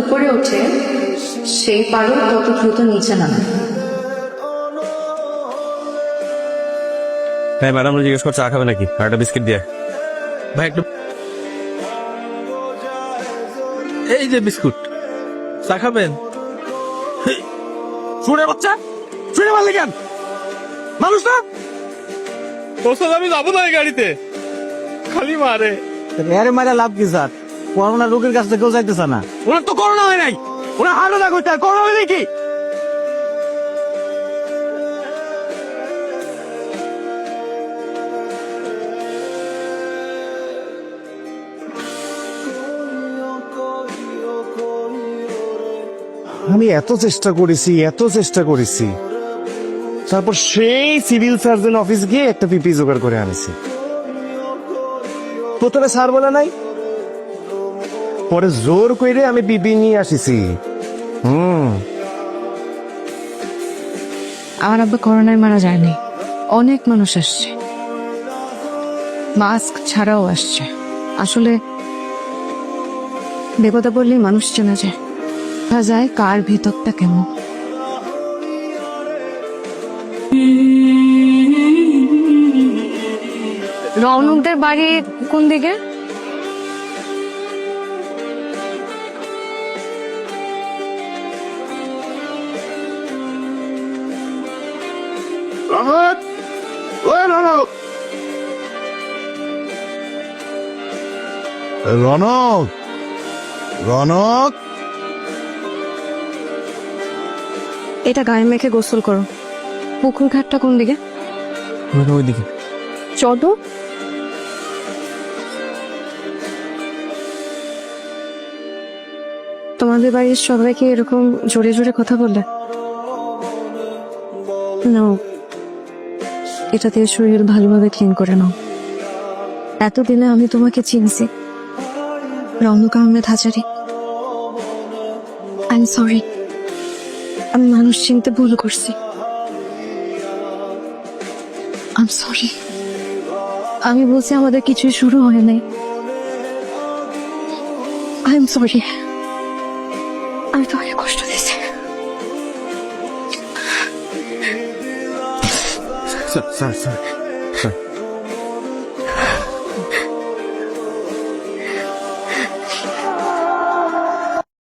উপরে ওঠে সেই পারো তত দ্রুত নিচে নামে। হ্যাঁ ম্যাডাম জিজ্ঞেস করছে চা খাবে নাকি? আর একটা বিস্কিট দিয়ে। ভাই একটু এই যে বিস্কুট চা খাবেন? শুনে বাচ্চা শুনে মারলে কেন? মানুষ না? তোর সাথে আমি যাব না এই গাড়িতে। খালি মারে। এর মারা লাভ কি স্যার? করোনা রোগীর কাছ থেকে কেউ যাইতেছে না। ওনার তো করোনা হয় নাই। ওনার হার্ট অ্যাটাক হইতে করোনা হয় নাকি আমি এত চেষ্টা করেছি, এত চেষ্টা করেছি। তারপর সেই সিভিল সার্জন অফিস গিয়ে একটা পিপি জোগাড় করে আনেছি। প্রথমে স্যার বলে নাই পরে জোর করে আমি পিপি নিয়ে আসিছি। হুম। আমার আব্বা করোনায় মারা যায়নি। অনেক মানুষ আসছে। মাস্ক ছাড়াও আসছে। আসলে দেবতা বললেই মানুষ চেনা যায়। বোঝা যায় কার ভিতরটা কেমন। রৌনকদের বাড়ি কোন দিকে? রনক। রনক। এটা গায়ে মেখে গোসল করো। পুকুর ঘাটটা কোন দিকে? ওইদিকে। চলো তোমাদের বাড়ির সবাইকে এরকম জোরে জোরে কথা বললে? না। এটা দিয়ে শরীর ভালোভাবে ক্লিন করে নাও। এতদিনে আমি তোমাকে চিনছি। রৌনক আহমেদ হাজারি। আই সরি আমি মানুষ চিনতে ভুল করছি। আই সরি আমি বলছি আমাদের কিছুই শুরু হয় নাই। আই এম সরি আমি তোমাকে কষ্ট দিয়েছি। Sir sir sir